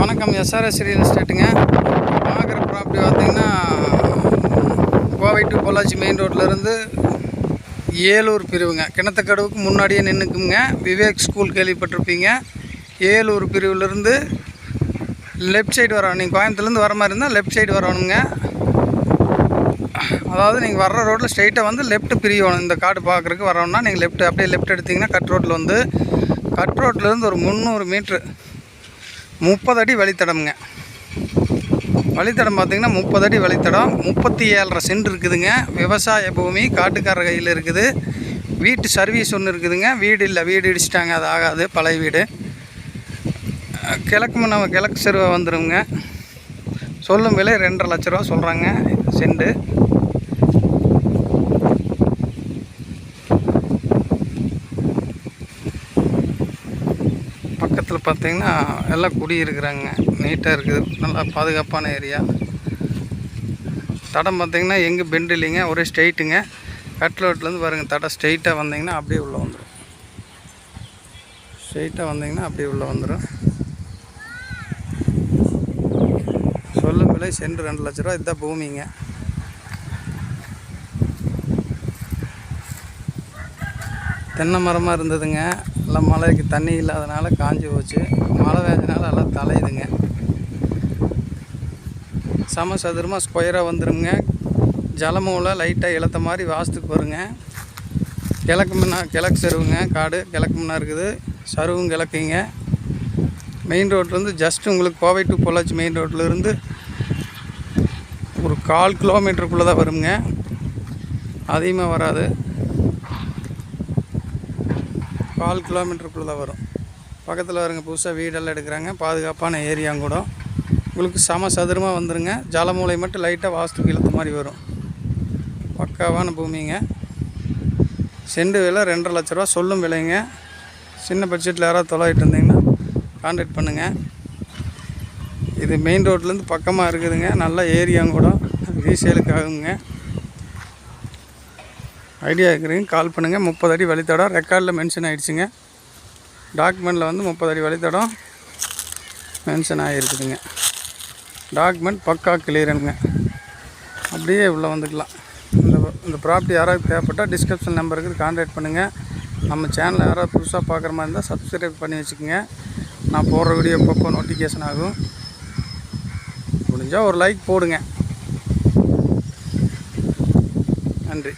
வணக்கம். SRS real எஸ்டேட்டுங்க பார்க்குற property பார்த்தீங்கன்னா கோவை டு பொள்ளாச்சி மெயின் ரோட்லேருந்து ஏலூர் பிரிவுங்க. கிணத்துக்கடவுக்கு முன்னாடியே நின்றுக்குங்க விவேக் ஸ்கூல் கேள்விப்பட்டிருப்பீங்க. ஏலூர் பிரிவுலேருந்து லெஃப்ட் சைடு வரணும். நீங்கள் கோயம்புத்தூர்லேருந்து வர மாதிரி இருந்தால் லெஃப்ட் சைடு வரணுங்க. அதாவது நீங்கள் வர்ற ரோட்டில் ஸ்ட்ரைட்டாக வந்து லெஃப்ட் பிரியணும். இந்த காடு பார்க்குறதுக்கு வரணும்னா நீங்கள் லெஃப்ட் அப்படியே லெஃப்ட் எடுத்திங்கன்னா கட் ரோட்டில் வந்து கட் ரோட்லேருந்து ஒரு முந்நூறு மீட்ரு முப்பது அடி வழித்தடம்ங்க. வழித்தடம் பார்த்திங்கன்னா முப்பது அடி வழித்தடம். முப்பத்தி ஏழரை சென்ட் இருக்குதுங்க. விவசாய பூமி காட்டுக்கார கையில் இருக்குது. வீட்டு சர்வீஸ் ஒன்று இருக்குதுங்க. வீடு இல்லை வீடு இடிச்சிட்டாங்க. அது ஆகாது. பழைய வீடு. கிழக்கு முன்ன கிழக்கு செருவை வந்துடுங்க சொல்லும் விலை ரெண்டரை லட்ச ரூபா சொல்கிறாங்க செண்டு பக்கத்தில் பார்த்திங்கன்னா எல்லாம் குடியிருக்கிறாங்க நீட்டாக இருக்குது. நல்லா பாதுகாப்பான ஏரியா தடம் பார்த்திங்கன்னா எங்கே பெண்டு இல்லைங்க. ஒரே ஸ்ட்ரெயிட்டுங்க கட்லோட்லேருந்து பாருங்கள் தடம் ஸ்ட்ரெயிட்டாக வந்தீங்கன்னா அப்படியே உள்ளே வந்துடும் ஸ்ட்ரெயிட்டாக வந்தீங்கன்னா அப்படியே உள்ளே வந்துடும் சொல்லும் விலை சென்று ரெண்டு லட்ச ரூபா. இதுதான் பூமிங்க. தென்னை மரமாக இருந்ததுங்க. எல்லாம் மழைக்கு தண்ணி இல்லாதனால காஞ்சி போச்சு. மழை வேஞ்சனால எல்லாம் தலையுதுங்க. சமசதுரமாக ஸ்கொயராக வந்துடுங்க ஜலமூல லைட்டாக இழுத்த மாதிரி வாசத்துக்கு வருங்க. கிழக்கு முன்னா கிழக்கு சருவுங்க காடு கிழக்கு முன்னா இருக்குது. சருவும் கிழக்குங்க. மெயின் ரோட்லேருந்து ஜஸ்ட் உங்களுக்கு கோவை டு பொள்ளாச்சி மெயின் ரோட்லேருந்து ஒரு கால் கிலோமீட்டருக்குள்ளே தான் வருங்க. அதிகமாக வராது. கால் கிலோமீட்டருக்குள்ளே தான் வரும். பக்கத்தில் வரங்க புதுசாக வீடெல்லாம் எடுக்கிறாங்க. பாதுகாப்பான ஏரியாங்க கூட. உங்களுக்கு சம சதுரமாக வந்துருங்க. ஜலமூலை மட்டும் லைட்டாக வாஸ்துக்கு இழுத்த மாதிரி வரும். பக்காவான பூமிங்க. செண்டு விலை ரெண்டரை லட்ச ரூபா. சொல்லும் விலைங்க. சின்ன பட்ஜெட்டில் யாராவது தொலைவிட்டு இருந்தீங்கன்னா கான்டாக்ட் பண்ணுங்கள் இது மெயின் ரோட்லேருந்து பக்கமாக இருக்குதுங்க. நல்ல ஏரியாங்க கூட. ரீசேலுக்கு ஆகுங்க ஐடியா இருக்கிறீங்க கால் பண்ணுங்கள் முப்பது அடி வழித்தடம் ரெக்கார்டில் மென்ஷன் ஆகிடுச்சுங்க டாக்குமெண்ட்டில் வந்து முப்பது அடி வழித்தடம் மென்ஷன் ஆகிருக்குதுங்க டாக்குமெண்ட் பக்கா கிளியருங்க அப்படியே உள்ளே வந்துக்கலாம். இந்த இந்த ப்ராப்பர்ட்டி யாராவது தேவைப்பட்டால் டிஸ்கிரிப்ஷன் நம்பருக்கு கான்டாக்ட் பண்ணுங்கள் நம்ம சேனலை யாராவது புதுசாக பார்க்குற மாதிரி இருந்தால் சப்ஸ்கிரைப் பண்ணி வச்சுக்கோங்க. நான் போடுற வீடியோ எப்பப்போ நோட்டிஃபிகேஷன் ஆகும். முடிஞ்சால் ஒரு லைக் போடுங்க. நன்றி.